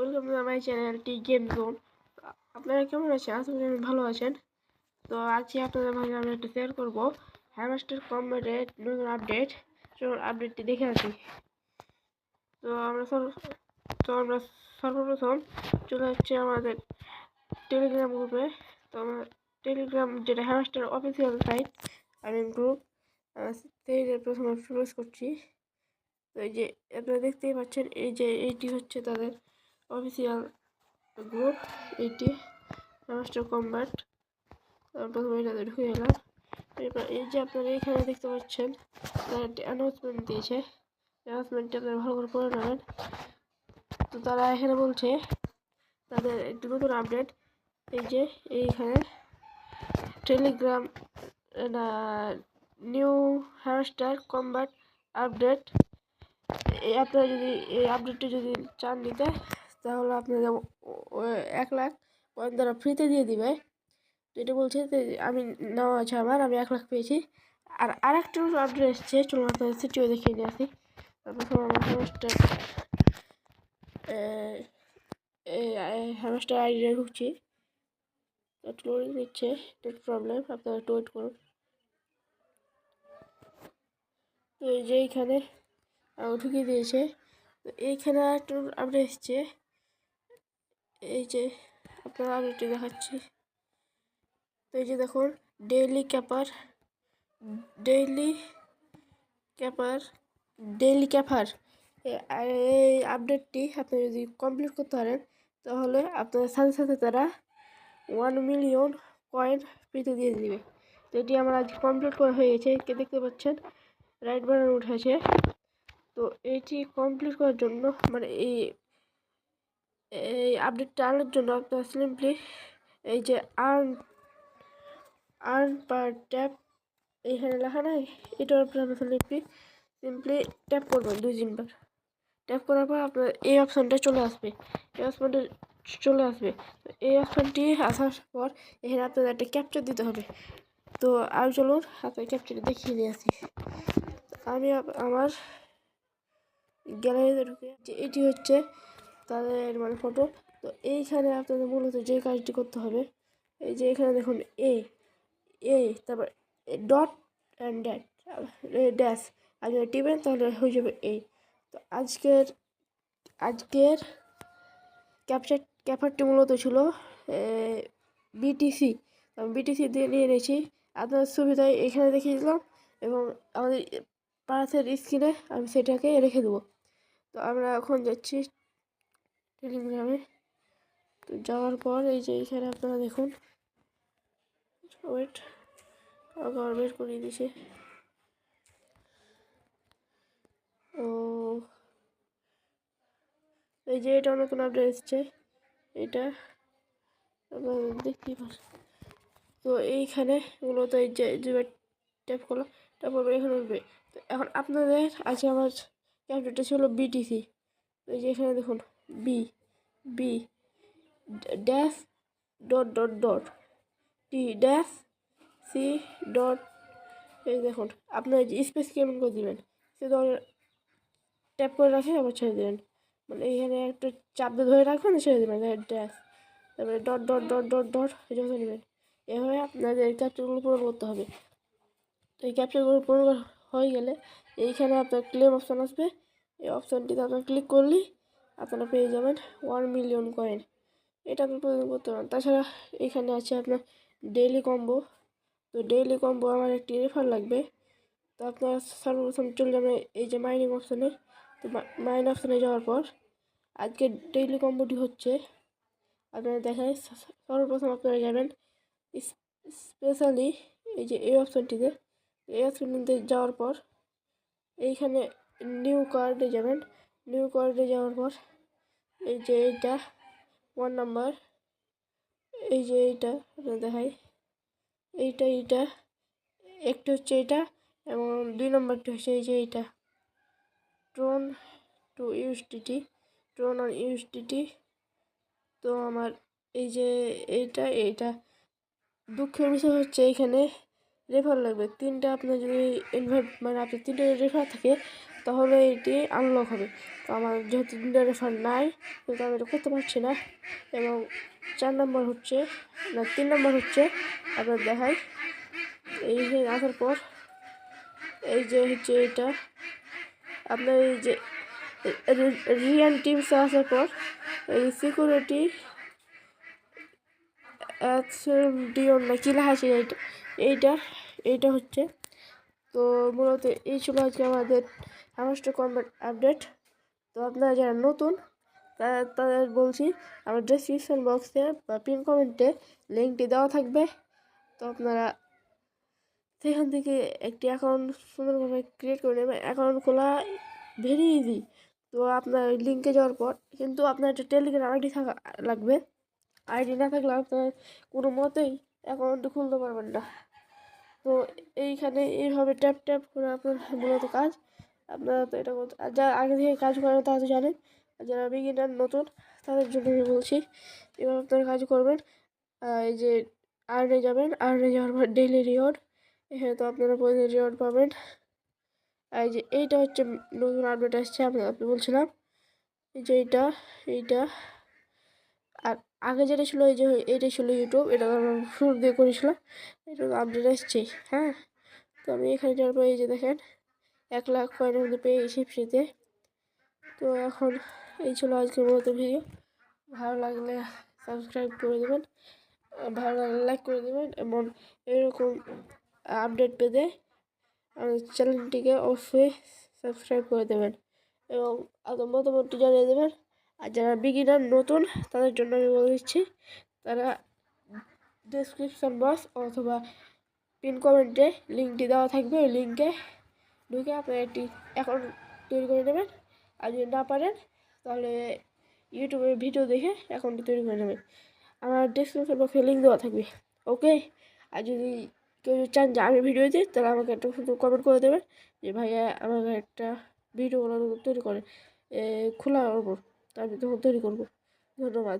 Welcome to my চ্যানেলটি game zone আপনারা কেমন আছেন? আশা করি ভালো আছেন। তো আজকে আপনাদের মাঝে আমি একটা শেয়ার করব। হ্যামাস্টার কম্বাটের নতুন আপডেট চলুন আপডেটটি দেখে আসি। তো আমরা তো আমরা সর্বপ্রথম চলে যাচ্ছি আমাদের টেলিগ্রাম গ্রুপে তো আমরা টেলিগ্রাম যেটা hamster official site I mean group সেই প্রথমে প্রবেশ করছি। তো এই যে আপনারা দেখতেই পাচ্ছেন, এই যে এইটি হচ্ছে তাদের অফিসিয়াল গ্রুপ এইটি মাস্টার কম্ব্যাট প্রথমে এটাতে ঢুকে গেলাম এরপর এই যে আপনারা এখানে দেখতে পাচ্ছেন, তারা একটি অ্যানাউন্সমেন্ট দিয়েছে। অ্যানাউন্সমেন্টটি আপনারা ভালো করে পড়ে নেবেন। তো তারা এখানে বলছে, তাদের একটি নতুন আপডেট এই যে এইখানে Telegram new hamster Kombat update এই আপনারা যদি এই আপডেটটি যদি চান নিতে তাহলে আপনাদের এক লাখ দ্বারা ফ্রিতে দিয়ে দিবে। এটা বলছে যে, আমি নেওয়া আছে আমার, আমি এক লাখ পেয়েছি। আর আরেকটা আপডেট এসছে চলুন আপনাদের সেটিও দেখিয়ে নিয়ে আসি। হ্যামস্টার আইডিয়া ঢুকছি। একটু নিচ্ছে নেট প্রবলেম আপনারা একটু ওয়েট করুন। তো এই যে এইখানে ঢুকিয়ে দিয়েছে। তো এইখানে একটু আপডেট এসছে। এই যে আপনারা আপডেটটি দেখাচ্ছি। তো এই যে দেখুন daily cipher daily cipher daily cipher এই আপডেটটি আপনি যদি কমপ্লিট করতে পারেন, তাহলে আপনার সাথে সাথে তারা ওয়ান মিলিয়ন কয়েন ফ্রিতে দিয়ে দিবে। তো এটি আমার আজ কমপ্লিট করা হয়ে গেছে। কে দেখতে পাচ্ছেন? রাইট বাটন উঠেছে। তো এটি কমপ্লিট করার জন্য মানে এই এই আপডেটটা আনার জন্য আপনার সিম্পলি এই যে আর্ন আর্ন পার ট্যাপ এইখানে লেখা নাই এটার এটা আপনার সিম্পলি সিম্পলি ট্যাপ করবেন দুই তিনবার ট্যাপ করার পর আপনার এই অপশানটা চলে আসবে, এই অপশানটা চলে আসবে। এই অপশানটি আসার পর এখানে আপনাদের একটা ক্যাপচার দিতে হবে। তো আর চলুন আপনার ক্যাপচারটা দেখিয়ে নিয়ে আসি। আমি আমার গ্যালারিতে ঢুকে যে এটি হচ্ছে তাদের মানে ফটো তো এইখানে আপনাদের মূলত যে কাজটি করতে হবে, এই যে এখানে দেখুন এ এ তারপর ডট অ্যান্ড ড্যাট ড্যাশ আগে টিপেন তাহলে হয়ে যাবে এই তো আজকের আজকের ক্যাপচার ক্যাপারটি মূলত ছিল বিটিসি আমি বিটিসি দিয়ে নিয়ে এনেছি আপনার সুবিধায় এখানে দেখিয়ে দিলাম এবং আমাদের পাশের স্ক্রিনে আমি সেটাকে রেখে দেবো। তো আমরা এখন যাচ্ছি টেলিগ্রামে। তো যাওয়ার পর এই যে এখানে আপনারা দেখুন ওয়েট আবার বের করিয়ে দিছে। ও, এই যে এটা নতুন আপডেট এসছে, এটা আপনারা দেখতেই পাচ্ছেন তো এইখানে মূলত এই যে দুবার ট্যাপ করলাম, তারপর এখানে উঠবে। তো এখন আপনাদের আছে আমার ক্যাপচারটা ছিল বিটিসি এই যে এখানে দেখুন B B dash dot dot dot T dash C dot এই দেখুন, আপনার যে স্পেস কেমন করে দেবেন, সে ধরনের ট্যাপ করে রাখে, আবার ছেড়ে দেবেন। মানে এইখানে একটা চাপ দিয়ে ধরে রাখবেন, ছেড়ে দেবেন ড্যাশ তারপরে dot dot dot dot dot যত নেবেন। এভাবে আপনাদের এই ক্যাপচারগুলো পূরণ করতে হবে। তো এই ক্যাপচারগুলো পূরণ হয়ে গেলে এইখানে আপনার ক্লেম অপশান আসবে। এই অপশানটিতে আপনার ক্লিক করলেই আপনারা পেয়ে যাবেন ওয়ান মিলিয়ন কয়েন এটা আপনি প্রয়োজন করতে পারেন তাছাড়া এখানে আছে আপনার ডেইলি কম্বো তো ডেইলি কম্বো আমার একটি রেফার লাগবে। তো আপনার সর্বপ্রথম চলে যাবে এই যে মাইনিং অপশানে তো মাইন অপশানে যাওয়ার পর আজকে ডেইলি কম্বোটি হচ্ছে। আপনারা দেখায় সর্বপ্রথম আপনারা যাবেন স্পেশালি এই যে এই অপশানটিতে এই অপশানটিতে যাওয়ার পর এইখানে নিউ কার্ডে যাবেন। নিউ কার্ডে যাওয়ার পর এই যে এইটা ওয়ান নাম্বার এই যে এইটা দেখাই। এইটা এইটা, একটা হচ্ছে এইটা এবং দুই নম্বরটি হচ্ছে এই যে এইটা। Tron to USDT Tron on USDT তো আমার এই যে এইটা এইটা। দুঃখের বিষয় হচ্ছে এইখানে রেফার লাগবে। তিনটা আপনার যদি ইনভাইট মানে আপনার তিনটে রেফার থাকে তাহলে এটি আনলক হবে। তো আমার যেহেতু ফান্ড নাই কিন্তু আমি এটা করতে পারছি না। এবং চার নম্বর হচ্ছে, না, তিন নম্বর হচ্ছে, আপনার দেখাই। এই আসার পর, এই যে হচ্ছে এটা, আপনার এই যে রিয়ান টিমসে আসার পর, এই সিকিউরিটি ডিওর না কি লেখা আছে এইটা এইটা এইটা হচ্ছে। তো মূলত এই ছিল আজকে আমাদের হামাস্টার কম্বাট আপডেট তো আপনারা যারা নতুন তাদের বলছি, আমার ডিসক্রিপশন বক্সে বা পিন কমেন্টে লিঙ্কটি দেওয়া থাকবে। তো আপনারা সেখান থেকে একটি অ্যাকাউন্ট সুন্দরভাবে ক্রিয়েট করে নেবেন। অ্যাকাউন্ট খোলা ভেরি ইজি তো আপনার লিঙ্কে যাওয়ার পর কিন্তু আপনার একটা টেলিগ্রাম আইডি থাকা লাগবে। আইডি না থাকলে আপনার কোনো মতেই অ্যাকাউন্ট খুলতে পারবেন না। তো এইখানে এইভাবে ট্যাপ ট্যাপ করে আপনার মূলত কাজ। আপনারা তো এটা করতে আর যারা আগে থেকে কাজ করেন তারা তো জানেন, আর যারা বিগিনার নতুন, তাদের জন্য আমি বলছি, এবার আপনারা কাজ করবেন এই যে আর্নে যাবেন আর্নে যাওয়ার পর ডেইলি রিওয়ার্ড এখানে তো আপনারা প্রতিদিন রিওয়ার্ড পাবেন। আর এই যে এইটা হচ্ছে নতুন আপডেট আসছে, আমি আপনি বলছিলাম, এই যে এইটা এইটা, আর আগে যেটা ছিল এই যে এটা ছিল ইউটিউব এটা আমরা শুরু দিয়ে করেছিলাম, এটা আপডেট এসছে হ্যাঁ? তো আমি এখানে যাওয়ার পর এই যে দেখেন এক লাখ কয়েনের মধ্যে পেয়ে গেছি ফ্রিতে। তো এখন এই ছিল আজকের মূলত ভিডিও ভালো লাগলে সাবস্ক্রাইব করে দেবেন, ভালো লাগলে লাইক করে দেবেন এবং এরকম আপডেট পেতে চ্যানেলটিকে অবশ্যই সাবস্ক্রাইব করে দেবেন এবং আপনার মতামতটি জানিয়ে দেবেন। আর যারা বিগিনার নতুন, তাদের জন্য আমি বলে দিচ্ছি, তারা ডিসক্রিপশান বক্স অথবা পিন কমেন্টে লিঙ্কটি দেওয়া থাকবে। ওই লিঙ্কে ঢুকে আপনারা একটি অ্যাকাউন্ট তৈরি করে নেবেন। আর যদি না পারেন, তাহলে ইউটিউবে ভিডিও দেখে অ্যাকাউন্টটি তৈরি করে নেবেন। আমার ডিসক্রিপশন বক্সে লিঙ্ক দেওয়া থাকবে। ওকে আর যদি কেউ চান যে আমি ভিডিও দিই, তাহলে আমাকে একটা শুধু কমেন্ট করে দেবেন যে, ভাইয়া, আমাকে একটা ভিডিও তৈরি করে খোলার ওপর তো আমি তখন তৈরি করব। ধন্যবাদ।